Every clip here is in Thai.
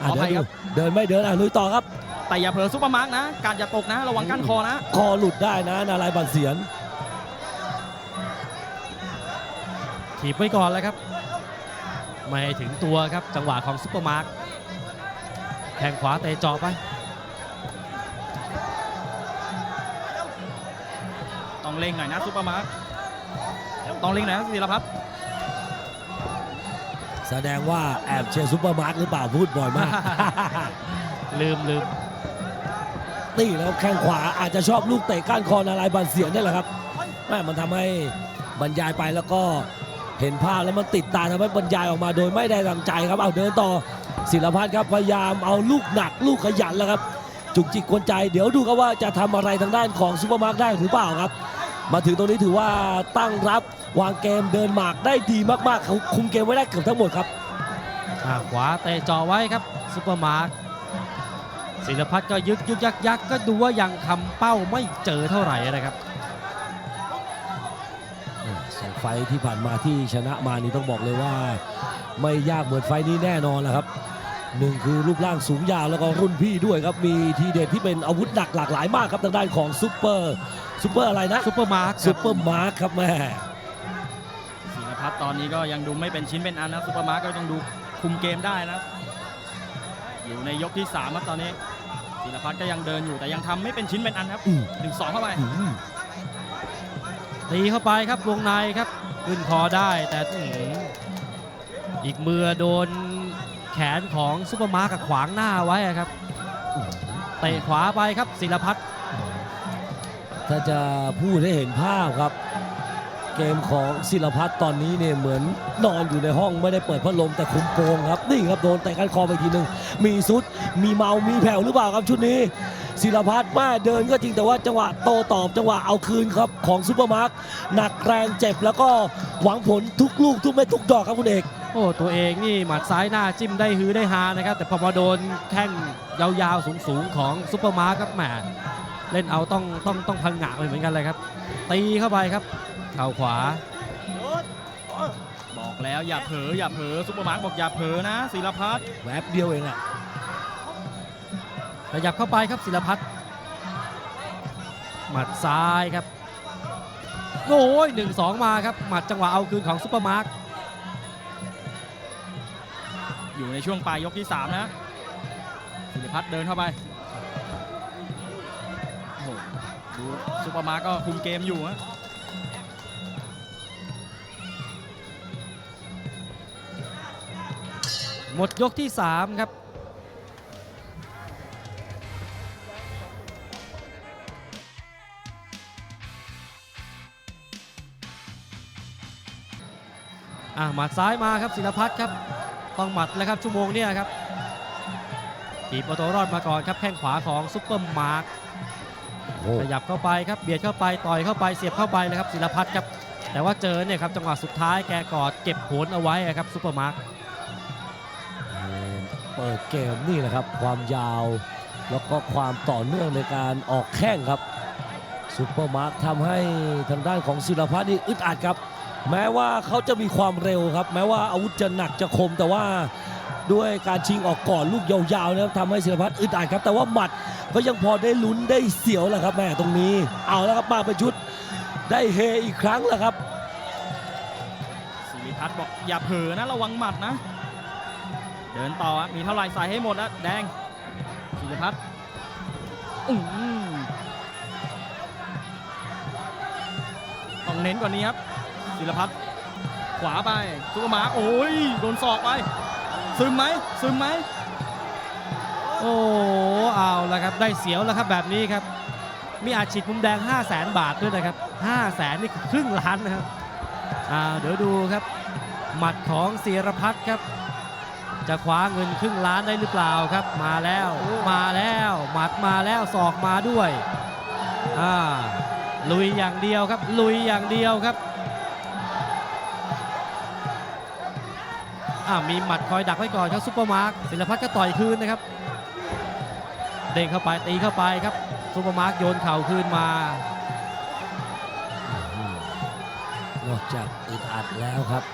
อะขออภัเดินยดูครับเดินไม่เดินอะลุยต่อครับ แต่อย่าเผลอซุปเปอร์มาร์กนะ การอย่าตกนะ ระวังก้านคอนะ คอหลุดได้นะ นารายณ์บัตรเสียนถีบไว้ก่อนแล้วครับ ไม่ให้ถึงตัวครับจังหวะของซุปเปอร์มาร์คแข้งขวาเตะเจาะไป ต้องเล่งหน่อยนะซุปเปอร์มาร์กต้องเล่งหน่อยนะศิรพัฒน์ แสดงว่าแอบเชียร์ซูเปอร์มาร์ทหรือเปล่าพูดบ่อยมาก ลืมลืมนี่แล้วแข้งขวาอาจจะชอบลูกเตะก้านคอนารายณ์บัตรเสียนนี่แหละครับแม่มันทำให้บรรยายไปแล้วก็เห็นภาพแล้วมันติดตาทำให้บรรยายออกมาโดยไม่ได้ดังใจครับเอาเดินต่อศิลพัฒน์ครับพยายามเอาลูกหนักลูกขยันแล้วครับจุกจิกกวนใจ เดี๋ยวดูครับว่าจะทำอะไรทางด้านของซูเปอร์มาร์ทได้หรือเปล่าครับ มาถึงตรงนี้ถือว่าตั้งรับ วางเกมเดินหมากได้ดีมากๆเขาคุมเกมไว้ได้เกือบทั้งหมดครับอ่าขวาเตะเจาะไว้ครับซุปเปอร์มาร์คศิลพัฒน์ก็ยึกยึกยักยักก็ดูว่ายังทำเป้าไม่เจอเท่าไหร่นะครับสองไฟท์ที่ผ่านมาที่ชนะมานี่ต้องบอกเลยว่า ไม่ยากเหมือนไฟท์นี้แน่นอนนะครับหนึ่งคือรูปร่างสูงยาวแล้วก็รุ่นพี่ด้วยครับ มีทีเด็ดที่เป็นอาวุธหนักหลากหลายมากครับทางด้านของซุปเปอร์ซุปเปอร์อะไรนะซุปเปอร์มาร์คซุปเปอร์มาร์คครับแม่ศิรพัฒน์ ตอนนี้ก็ยังดูไม่เป็นชิ้นเป็นอันนะซุปเปอร์มาร์กก็ยังดูคุมเกมได้นะ อยู่ในยกที่3ครับตอนนี้ศิรพัฒน์ก็ยังเดินอยู่แต่ยังทำไม่เป็นชิ้นเป็นอันครับอืมหนึ่งสองเข้าไปอืมตีเข้าไปครับวงในครับขึ้นคอได้แต่อื้อหืออีกมือโดนแขนของซุปเปอร์มาร์คกับขวางหน้าไว้อะครับเตะขวาไปครับศิลพัฒน์ถ้าจะพูดให้เห็นภาพครับ เกมของศิลพัฒน์ตอนนี้เนี่ยเหมือนนอนอยู่ในห้องไม่ได้เปิดพัดลมแต่คุมโปงครับนี่ครับโดนแต่กันคอไปทีหนึ่งมีซุดมีเมา มีแผ่วหรือเปล่าครับชุดนี้ศิลพัฒน์แม่เดินก็จริงแต่ว่าจังหวะโตตอบจังหวะเอาคืนครับของซูเปอร์มาร์คหนักแรงเจ็บแล้วก็หวังผลทุกลูกทุกเม็ดทุกดอกครับคุณเอกโอ้ตัวเองนี่หมัดซ้ายหน้าจิ้มได้ฮือได้ฮานะครับ แต่พอมาโดนแข้งยาวๆสูงๆของซุปเปอร์มาร์คครับแหมเล่นเอาต้องต้องต้องพังหงะไปเหมือนกันเลยครับ ตีเข้าไปครับ ข่าขวา บอกแล้วอย่าเผลออย่าเผลอซุปเปอร์มาร์กบอกอย่าเผลอนะศิรพัฒน์แวบเดียวเองอะขยับเข้าไปครับศิลพัฒน์หมัดซ้ายครับโอ้ยหนึ่งสองมาครับ หมัดจังหวะเอาคืนของซุปเปอร์มาร์คอยู่ในช่วงปลายยกที่สามนะศิรพัฒน์เดินเข้าไปโอ้โหดูซุปเปอร์มาร์กก็คุมเกมอยู่ฮะ มดยกที่ 3 ครับอะหมัดซ้ายมาครับศิลพัฒน์ครับต้องหมัดแล้วครับชั่วโมงเนี้ยครับถีบเอาตัวรอดมาก่อนครับแข้งขวาของซุปเปอร์มาร์คโอ้ขยับเข้าไปครับเบียดเข้าไปต่อยเข้าไปเสียบเข้าไปเลยครับศิลพัฒน์ครับแต่ว่าเจอเนี่ยครับจังหวะสุดท้ายแกกอดเก็บโผลเอาไว้อะครับซุปเปอร์มาร์ค เปิดเกมนี่แหละครับ ความยาว แล้วก็ความต่อเนื่องในการออกแข้งครับซูเปอร์มาร์คทำให้ทางด้านของศิลพัฒน์นี่อึดอัดครับ แม้ว่าเขาจะมีความเร็วครับ แม้ว่าอาวุธจะหนักจะคมแต่ว่าด้วยการชิงออกก่อนลูกยาวๆนะครับทำให้ศิลพัฒน์อึดอัดครับ แต่ว่าหมัดก็ยังพอได้ลุ้นได้เสียวแหละครับแม่ตรงนี้ เอาแล้วครับมาเป็นชุดได้เฮอีกครั้งแหละครับศิริพัฒน์บอกอย่าเผลอนะระวังหมัดนะ ดินต่อมีเท่าไหร่ใส่ให้หมดนะแดงศิริพัฒน์ต้องเน้นกว่านี้ครับศิริพัฒน์ขวาไปซุปเปอร์มาโอ้ยโดนศอกไป ซึมไหมซึมไหมโอ้เอาละครับได้เสียวแล้วครับแบบนี้ครับ มีอาชีพมุมแดง 5 0 0แสนบาทด้วยนะครับ 5 0 0แสนนี่ครึ่งล้านนะครับอ่าเดี๋ยวดูครับ หมัดของสียรพัฒน์ครับ จะคว้าเงินครึ่งล้านได้หรือเปล่าครับ มาแล้วมาแล้วหมัดมาแล้วศอกมาด้วยอ่าลุยอย่างเดียวครับ ลุยอย่างเดียวครับอ่ามีหมัดคอยดักไว้ก่อนครับซุปเปอร์มาร์คศิลพัฒน์ก็ต่อยคืนนะครับ เด้งเข้าไปตีเข้าไปครับซุปเปอร์มาร์คโยนเข่าคืนมา นอกจากอึดอัดแล้วครับ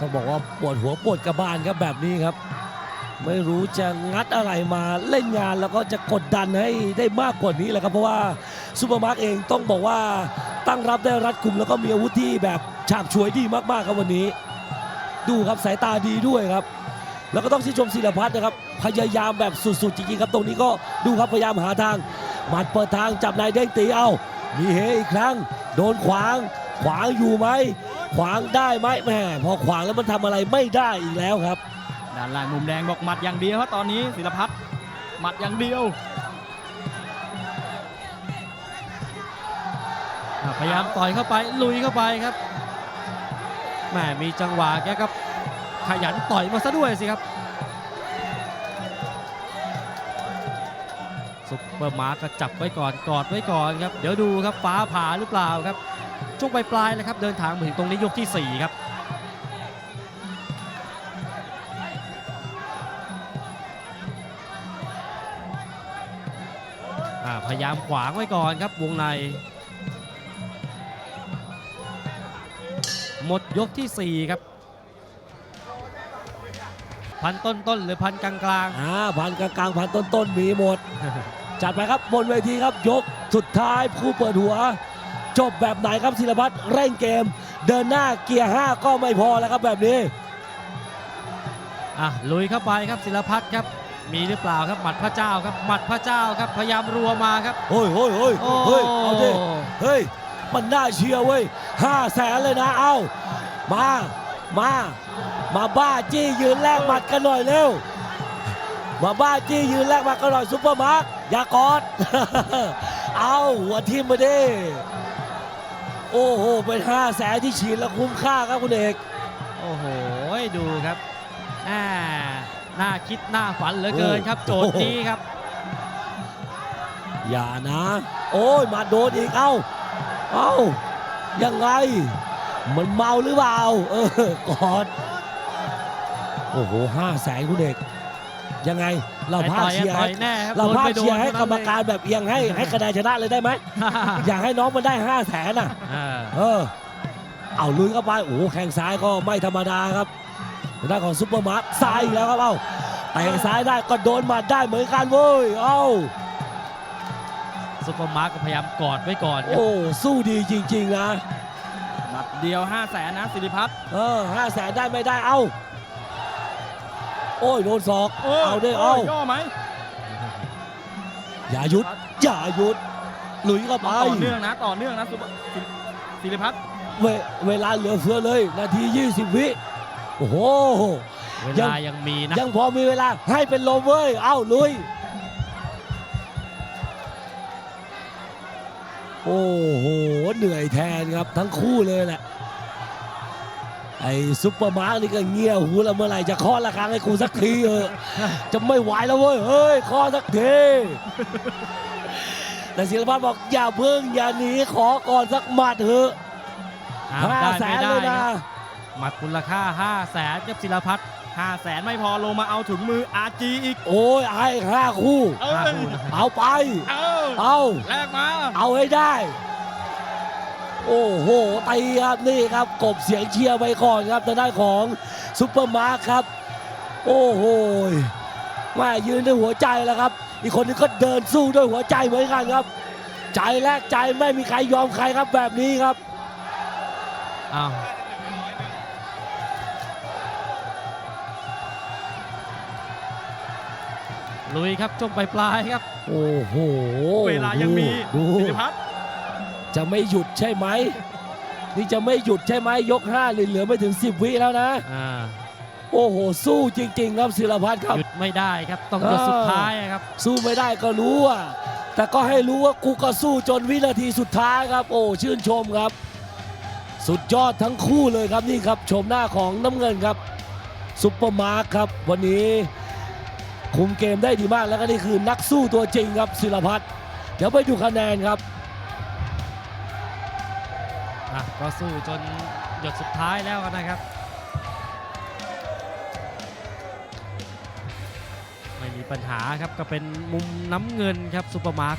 ต้องบอกว่าปวดหัวปวดกระบาลครับแบบนี้ครับ ไม่รู้จะงัดอะไรมาเล่นงานแล้วก็จะกดดันให้ได้มากกว่านี้แหละครับ เพราะว่าซูเปอร์มาร์กเองต้องบอกว่าตั้งรับได้รัดกุมแล้วก็มีอาวุธที่แบบฉาบฉวยดีมากๆครับวันนี้ ดูครับสายตาดีด้วยครับ แล้วก็ต้องชื่นชมศิลพัฒน์นะครับ พยายามแบบสุดๆจริงๆครับ ตรงนี้ก็ดูครับพยายามหาทางหมัดเปิดทางจับนายเด้งตีเอา มีเฮอีกครั้ง โดนขวางขวางอยู่ไหม ขวางได้ไหมแหมพอขวางแล้วมันทำอะไรไม่ได้อีกแล้วครับด้านล่างมุมแดงบอกหมัดอย่างเดียวครับตอนนี้ศิลพัฒน์หมัดอย่างเดียวพยายามต่อยเข้าไปลุยเข้าไปครับแหมมีจังหวะแกก็ขยันต่อยมาซะด้วยสิครับซุปเปอร์มาร์กก็จับไว้ก่อนกอดไว้ก่อนครับ เดี๋ยวดูครับฟ้าผ่าหรือเปล่าครับ ช่วงปลายๆนะครับ เดินทางมาถึงตรงนี้ยกที่ 4 ครับอ่าพยายามขวางไว้ก่อนครับ วงใน หมดยกที่ 4 ครับ พันต้นต้นๆหรือพันกลางกลางอ่าพันกลางๆพันต้นๆมีหมด จัดไปครับบนเวทีครับยกสุดท้ายคู่เปิดหัว จบแบบไหนครับศิลพัฒน์เร่งเกม เดินหน้าเกียร์ 5 ก็ไม่พอแล้วครับแบบนี้ๆอะลุยเข้าไปครับศิลพัฒน์ครับ มีหรือเปล่าครับหมัดพระเจ้าครับหมัดพระเจ้าครับพยายามรัวมาครับเฮ้ยเฮ้ยเฮ้ยโอ้เฮ้ยเอาดิเฮ้ยมันน่าเชียร์เว้ยห้าแสนเลยนะเอามามามาบ้าจี้ยืนแลกหมัดกันหน่อยเร็วมาบ้าจี้ยืนแลกหมัดกันหน่อยซุปเปอร์มาร์คอย่ากอด เอาหัวทิมมาดิ โอ้โห เป็นห้าแสนที่ฉีดแล้วคุ้มค่าครับคุณเอกโอ้โห ดูครับอ่าน่าคิดน่าฝันเหลือเกินครับ โจทย์นี้ครับ อย่านะ โอ้ย มาโดนอีก เอ้า เอ้า ยังไง มันเมาหรือเปล่า เออกอด โอ้โหห้าแสนคุณเอก ยังไงเราพาต่อยเชียร์ต่ให้อยแน่ครับเราโดนพาไปโดเชียนร์ให้กรรมการเท่แบบเอียงให้ให้คะแนนชนะเลยได้ไหมนั้นเองอยากให้น้องมันได้ห้าแสนอะอ่าเออเอาลุยเข้าไปโอ้โหแข้งซ้ายก็ไม่ธรรมดาครับทางด้านของซุปเปอร์มาร์คซ้ายอีกแล้วครับเอ้าเตะซ้ายได้ก็โดนหมัดได้เหมือนกันเว้ยเอ้าซุปเปอร์มาร์กก็พยายามกอดไว้ก่อนครับโอ้สู้ดีจริง ๆ นะหมัดเดียว 5 0 0แสนนะศิริพัฒน์เออห้าแสนได้ไม่ได้เอ้า โอ้ยโดนศอกโเอาด้วยเอาย่อไหมอย่าหยุดอย่าหยุดลุยเข้าไปต่อเนื่องนะต่อเนื่องนะสุปศิศิริพัฒน์เวเวลาเหลือเฟือเลย นาที 20 วิโอ้โหเวลายังมีนะยังพอมีเวลาให้เป็นลมเว้ยเอ้าลุยโอ้โหเหนื่อยแทนครับทั้งคู่เลยแหละ ไอ้ซุปเปอร์มาร์กนี่ก็เงี่ยหูแล้วเมื่อไหร่จะเคาะระฆังให้กูสักทีเออะจะไม่ไหวแล้วเว้ยเฮ้ยเคาะสักทีแต่ศิลปะบอกอย่าเพิ่งอย่าหนีขอก่อนสักหมัดเถอะอ้าวห้าได้แสไม่นได้เลยคนะรับหมัดมูลค่า5 0 0แสนกับศิลพัฒน์5 0 0แสนไม่พอลงมาเอาถึงมือ RG อีก โอ้ยไอ้ห้าคู่ เอ้ห้ายคู่นะเอาไป เออเอาแลกมา เอาให้ได้ โอ้โหตีครับนี่ครับกบเสียงเชียร์ไปก่อนครับทางด้านของซุปเปอร์มาร์คครับ โอ้โหแม่ยืนด้วยหัวใจแล้วครับ อีกคนนึงก็เดินสู้ด้วยหัวใจเหมือนกันครับ ใจแลกใจไม่มีใครยอมใครครับแบบนี้ครับอ้าวลุยครับช่วงปลายๆครับ โอ้โห เวลายังมีดูศิริพัฒน์ จะไม่หยุดใช่ไหมนี่จะไม่หยุดใช่ไหมยกห้าเหลือไม่ถึง 10 วิแล้วนะ อ่าโอ้โห สู้จริง ๆ ครับศิลพัฒน์ครับ หยุดไม่ได้ครับต้องหยุดเออสุดท้ายครับ สู้ไม่ได้ก็รู้อะแต่ก็ให้รู้ว่ากูก็สู้จนวินาทีสุดท้ายครับ โอ้ชื่นชมครับ สุดยอดทั้งคู่เลยครับนี่ครับชมหน้าของน้ำเงินครับซุปเปอร์มาร์คครับ วันนี้ คุมเกมได้ดีมากแล้วก็นี่คือนักสู้ตัวจริงครับศิลพัฒน์เดี๋ยวไปดูคะแนนครับ ก็สู้จนหยดสุดท้ายแล้วนะครับ ไม่มีปัญหาครับก็เป็นมุมน้ำเงินครับซูเปอร์มาร์ค